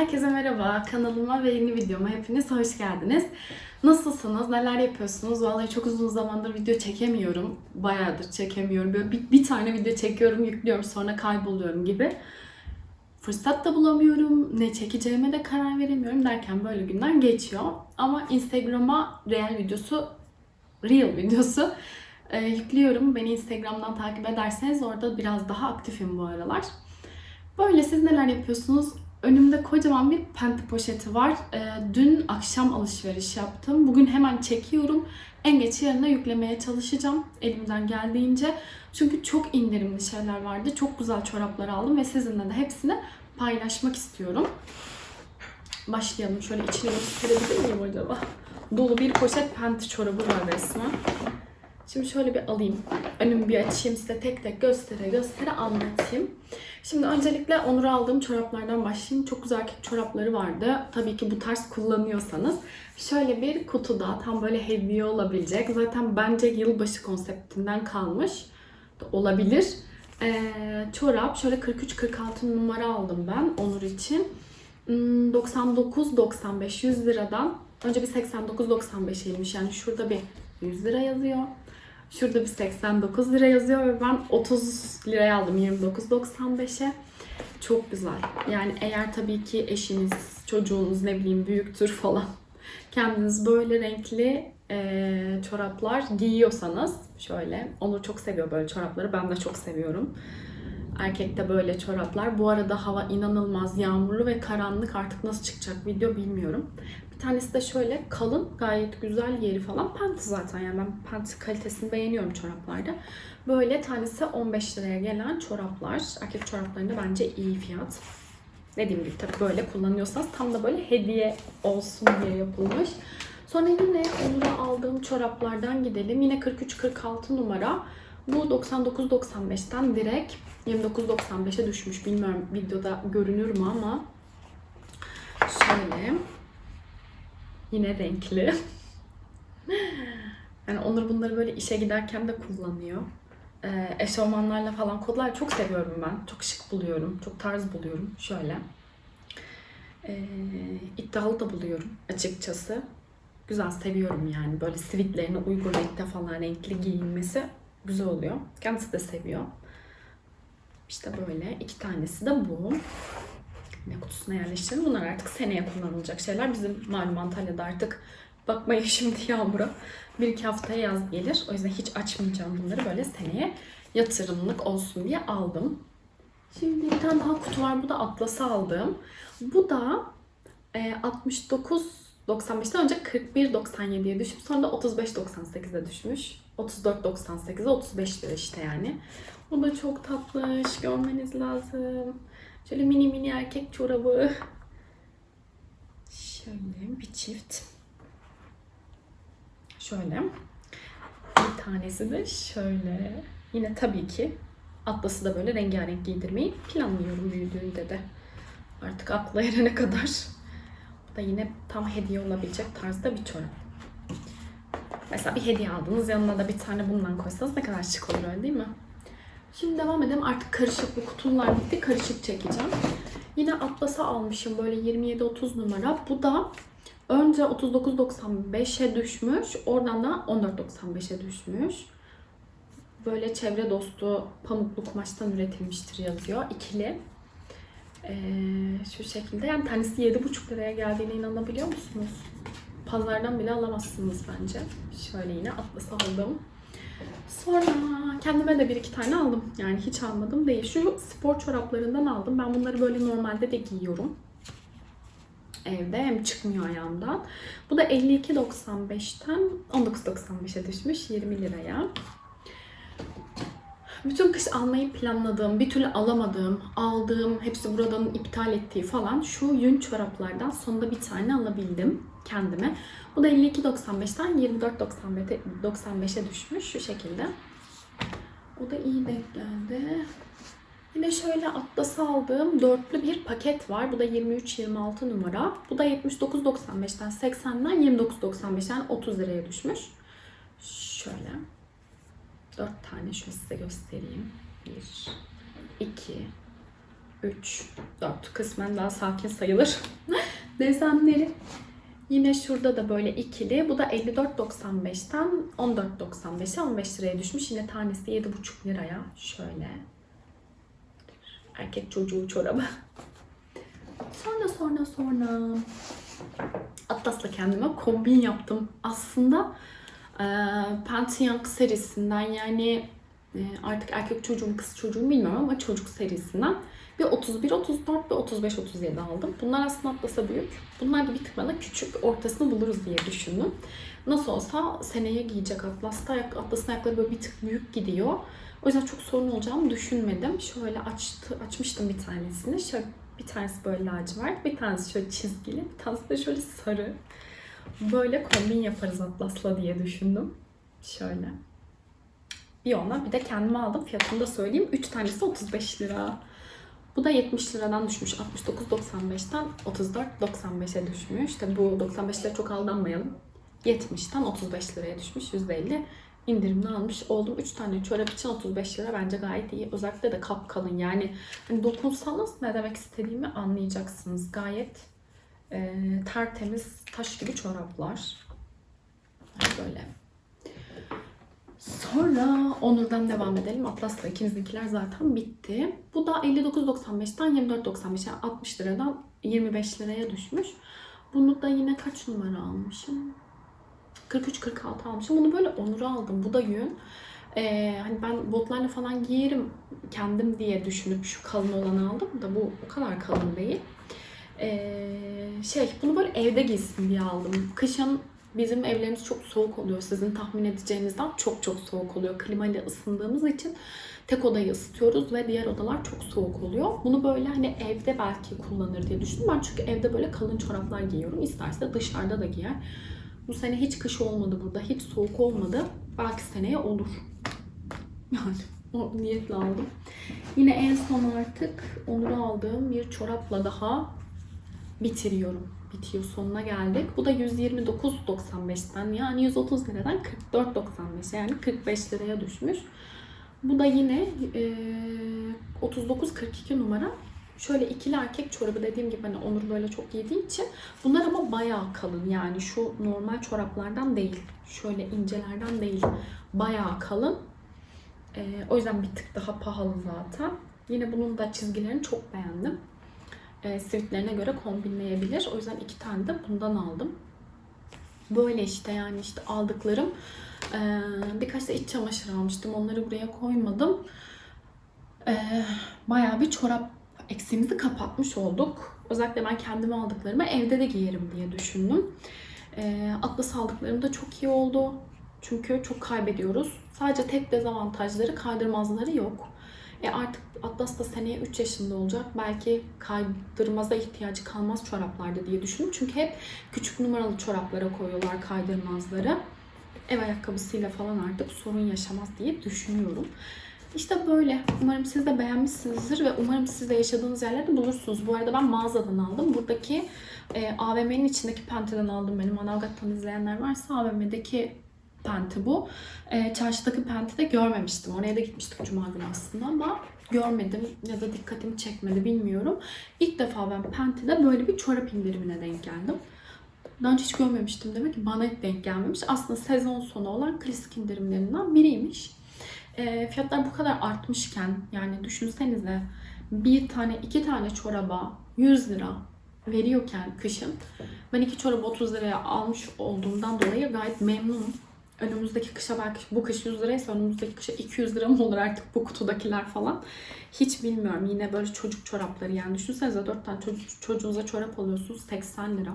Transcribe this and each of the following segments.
Herkese merhaba. Kanalıma ve yeni videoma hepiniz hoş geldiniz. Nasılsınız? Neler yapıyorsunuz? Vallahi çok uzun zamandır video çekemiyorum. Bayağıdır çekemiyorum. Böyle bir, bir tane video çekiyorum, yüklüyorum, sonra kayboluyorum gibi. Fırsat da bulamıyorum. Ne çekeceğime de karar veremiyorum derken böyle günler geçiyor. Ama Instagram'a real videosu, real videosu e, yüklüyorum. Beni Instagram'dan takip ederseniz orada biraz daha aktifim bu aralar. Böyle siz neler yapıyorsunuz? Önümde kocaman bir penti poşeti var. Ee, dün akşam alışveriş yaptım. Bugün hemen çekiyorum. En geç yarına yüklemeye çalışacağım elimden geldiğince. Çünkü çok indirimli şeyler vardı. Çok güzel çoraplar aldım ve sizinle de hepsini paylaşmak istiyorum. Başlayalım. Şöyle içine gösterebilir miyim acaba? Dolu bir poşet penti çorabı var resmen. Şimdi şöyle bir alayım. Önümü bir açayım size tek tek göstere göstere anlatayım. Şimdi öncelikle Onur'a aldığım çoraplardan başlayayım. Çok güzel erkek çorapları vardı. Tabii ki bu tarz kullanıyorsanız. Şöyle bir kutuda tam böyle hediye olabilecek. Zaten bence yılbaşı konseptinden kalmış. Olabilir. Ee, çorap şöyle 43-46 numara aldım ben Onur için. Hmm, 99-95 100 liradan. Önce bir 89-95'eymiş yani şurada bir 100 lira yazıyor. Şurada bir 89 lira yazıyor ve ben 30 liraya aldım 29.95'e. Çok güzel. Yani eğer tabii ki eşiniz, çocuğunuz ne bileyim büyüktür falan. Kendiniz böyle renkli e, çoraplar giyiyorsanız şöyle. Onur çok seviyor böyle çorapları. Ben de çok seviyorum. Erkekte böyle çoraplar. Bu arada hava inanılmaz yağmurlu ve karanlık. Artık nasıl çıkacak video bilmiyorum. Bir tanesi de şöyle kalın, gayet güzel yeri falan. Pant zaten yani ben pant kalitesini beğeniyorum çoraplarda. Böyle tanesi 15 liraya gelen çoraplar. Erkek çoraplarında bence iyi fiyat. Dediğim gibi tabii böyle kullanıyorsanız tam da böyle hediye olsun diye yapılmış. Sonra yine Onur'a aldığım çoraplardan gidelim. Yine 43-46 numara. Bu 99.95'ten direkt 29.95'e düşmüş. Bilmiyorum videoda görünür mü ama şöyle yine renkli. yani Onur bunları böyle işe giderken de kullanıyor. Ee, eşofmanlarla falan kodlar çok seviyorum ben. Çok şık buluyorum. Çok tarz buluyorum. Şöyle. Ee, iddialı da buluyorum açıkçası. Güzel seviyorum yani. Böyle sivitlerine uygun renkte falan renkli giyinmesi güzel oluyor. Kendisi de seviyor. İşte böyle iki tanesi de bu. Ne kutusuna yerleştirelim. Bunlar artık seneye kullanılacak şeyler. Bizim malum Antalya'da artık bakmayın şimdi yağmura. Bir iki haftaya yaz gelir. O yüzden hiç açmayacağım bunları. Böyle seneye yatırımlık olsun diye aldım. Şimdi bir tane daha kutu var. Bu da Atlas'ı aldım. Bu da e, 69 95'ten önce 41.97'ye düşüp sonra da 35.98'e düşmüş. 34.98'e 35 lira işte yani. Bu da çok tatlış. Görmeniz lazım. Şöyle mini mini erkek çorabı. Şöyle bir çift. Şöyle. Bir tanesi de şöyle. Yine tabii ki Atlas'ı da böyle rengarenk giydirmeyi planlıyorum büyüdüğünde de. Artık akla erene kadar. Da yine tam hediye olabilecek tarzda bir çorap. Mesela bir hediye aldınız yanına da bir tane bundan koysanız ne kadar şık olur öyle değil mi? Şimdi devam edelim. Artık karışık bu kutular bitti. Karışık çekeceğim. Yine Atlas'a almışım böyle 27-30 numara. Bu da önce 39.95'e düşmüş. Oradan da 14.95'e düşmüş. Böyle çevre dostu pamuklu kumaştan üretilmiştir yazıyor. İkili. Ee, şu şekilde. Yani tanesi 7,5 liraya geldiğine inanabiliyor musunuz? Pazardan bile alamazsınız bence. Şöyle yine Atlas'a aldım. Sonra kendime de bir iki tane aldım. Yani hiç almadım değil. Şu spor çoraplarından aldım. Ben bunları böyle normalde de giyiyorum. Evde hem çıkmıyor ayağımdan. Bu da 52.95'ten 19.95'e düşmüş 20 liraya. Bütün kış almayı planladığım, bir türlü alamadığım, aldığım, hepsi buradan iptal ettiği falan şu yün çoraplardan sonunda bir tane alabildim kendime. Bu da 52.95'ten 24.95'e 95'e düşmüş şu şekilde. O da iyi denk geldi. Yine şöyle Atlas'a aldığım dörtlü bir paket var. Bu da 23-26 numara. Bu da 79.95'ten 80'den 29.95'ten 30 liraya düşmüş. Şöyle. Dört tane şöyle size göstereyim. Bir, iki, 3, 4 kısmen daha sakin sayılır. Desenleri. Yine şurada da böyle ikili. Bu da 54.95'ten 14.95'e 15 liraya düşmüş. Yine tanesi 7,5 liraya. Şöyle. Erkek çocuğu çorabı. Sonra sonra sonra Atlas'la kendime kombin yaptım. Aslında e, Pantheon serisinden yani artık erkek çocuğum kız çocuğum bilmiyorum ama çocuk serisinden bir 31, 34 ve 35, 37 aldım. Bunlar aslında Atlas'a büyük. Bunlar da bir tık bana küçük. Ortasını buluruz diye düşündüm. Nasıl olsa seneye giyecek Atlas'ta. Atlas'ın ayakları böyle bir tık büyük gidiyor. O yüzden çok sorun olacağını düşünmedim. Şöyle açtı, açmıştım bir tanesini. Şöyle bir tanesi böyle lacivert, bir tanesi şöyle çizgili, bir tanesi de şöyle sarı. Böyle kombin yaparız Atlas'la diye düşündüm. Şöyle. Bir ona bir de kendime aldım. Fiyatını da söyleyeyim. 3 tanesi 35 lira. Bu da 70 liradan düşmüş. 69.95'ten 34.95'e düşmüş. Tabi bu 95'lere çok aldanmayalım. 70'ten 35 liraya düşmüş. %50 indirimden almış oldum. 3 tane çorap için 35 lira bence gayet iyi. Özellikle de kapkalın. Yani hani dokunsanız ne demek istediğimi anlayacaksınız. Gayet e, tertemiz taş gibi çoraplar. Yani böyle. Sonra Onur'dan devam edelim. Atlas'la ikimizdekiler zaten bitti. Bu da 59.95'ten 24.95 yani 60 liradan 25 liraya düşmüş. Bunu da yine kaç numara almışım? 43-46 almışım. Bunu böyle Onur'a aldım. Bu da yün. Ee, hani ben botlarla falan giyerim kendim diye düşünüp şu kalın olanı aldım da bu o kadar kalın değil. Ee, şey bunu böyle evde giysin diye aldım. Kışın bizim evlerimiz çok soğuk oluyor. Sizin tahmin edeceğinizden çok çok soğuk oluyor. Klimayla ısındığımız için tek odayı ısıtıyoruz ve diğer odalar çok soğuk oluyor. Bunu böyle hani evde belki kullanır diye düşündüm. Ben çünkü evde böyle kalın çoraplar giyiyorum. İsterse dışarıda da giyer. Bu sene hiç kış olmadı burada. Hiç soğuk olmadı. Belki seneye olur. Yani o niyetle aldım. Yine en son artık Onur'a aldığım bir çorapla daha bitiriyorum. Bitiyor sonuna geldik. Bu da 129.95'ten yani 130 liradan 44.95 yani 45 liraya düşmüş. Bu da yine e, 39-42 numara. Şöyle ikili erkek çorabı dediğim gibi hani Onur böyle çok giydiği için bunlar ama bayağı kalın yani şu normal çoraplardan değil. Şöyle incelerden değil. Bayağı kalın. E, o yüzden bir tık daha pahalı zaten. Yine bunun da çizgilerini çok beğendim e, sivitlerine göre kombinleyebilir. O yüzden iki tane de bundan aldım. Böyle işte yani işte aldıklarım. E, birkaç da iç çamaşır almıştım. Onları buraya koymadım. E, bayağı bir çorap eksiğimizi kapatmış olduk. Özellikle ben kendime aldıklarımı evde de giyerim diye düşündüm. E, Atlas aldıklarım da çok iyi oldu. Çünkü çok kaybediyoruz. Sadece tek dezavantajları kaydırmazları yok. E artık Atlas da seneye 3 yaşında olacak. Belki kaydırmaza ihtiyacı kalmaz çoraplarda diye düşündüm. Çünkü hep küçük numaralı çoraplara koyuyorlar kaydırmazları. Ev ayakkabısıyla falan artık sorun yaşamaz diye düşünüyorum. İşte böyle. Umarım siz de beğenmişsinizdir ve umarım siz de yaşadığınız yerlerde bulursunuz. Bu arada ben mağazadan aldım. Buradaki e, AVM'nin içindeki Pente'den aldım benim. Manavgat'tan izleyenler varsa AVM'deki Pente bu. E, çarşıdaki Pente'de görmemiştim. Oraya da gitmiştik Cuma günü aslında ama görmedim ya da dikkatimi çekmedi bilmiyorum. İlk defa ben Pente'de böyle bir çorap indirimine denk geldim. Daha önce hiç görmemiştim demek ki bana hiç denk gelmemiş. Aslında sezon sonu olan klasik indirimlerinden biriymiş. E, fiyatlar bu kadar artmışken yani düşünsenize bir tane iki tane çoraba 100 lira veriyorken kışın ben iki çorabı 30 liraya almış olduğumdan dolayı gayet memnunum. Önümüzdeki kışa belki bu kış 100 liraysa önümüzdeki kışa 200 lira mı olur artık bu kutudakiler falan. Hiç bilmiyorum. Yine böyle çocuk çorapları yani düşünsenize 4 tane çocuk, çocuğunuza çorap alıyorsunuz 80 lira.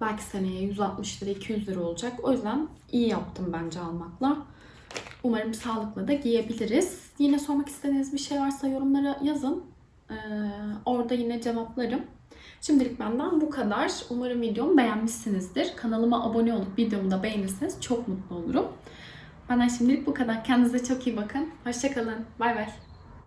Belki seneye 160 lira 200 lira olacak. O yüzden iyi yaptım bence almakla. Umarım sağlıkla da giyebiliriz. Yine sormak istediğiniz bir şey varsa yorumlara yazın. Ee, orada yine cevaplarım. Şimdilik benden bu kadar. Umarım videomu beğenmişsinizdir. Kanalıma abone olup videomu da beğenirseniz çok mutlu olurum. Benden şimdilik bu kadar. Kendinize çok iyi bakın. Hoşçakalın. Bay bay.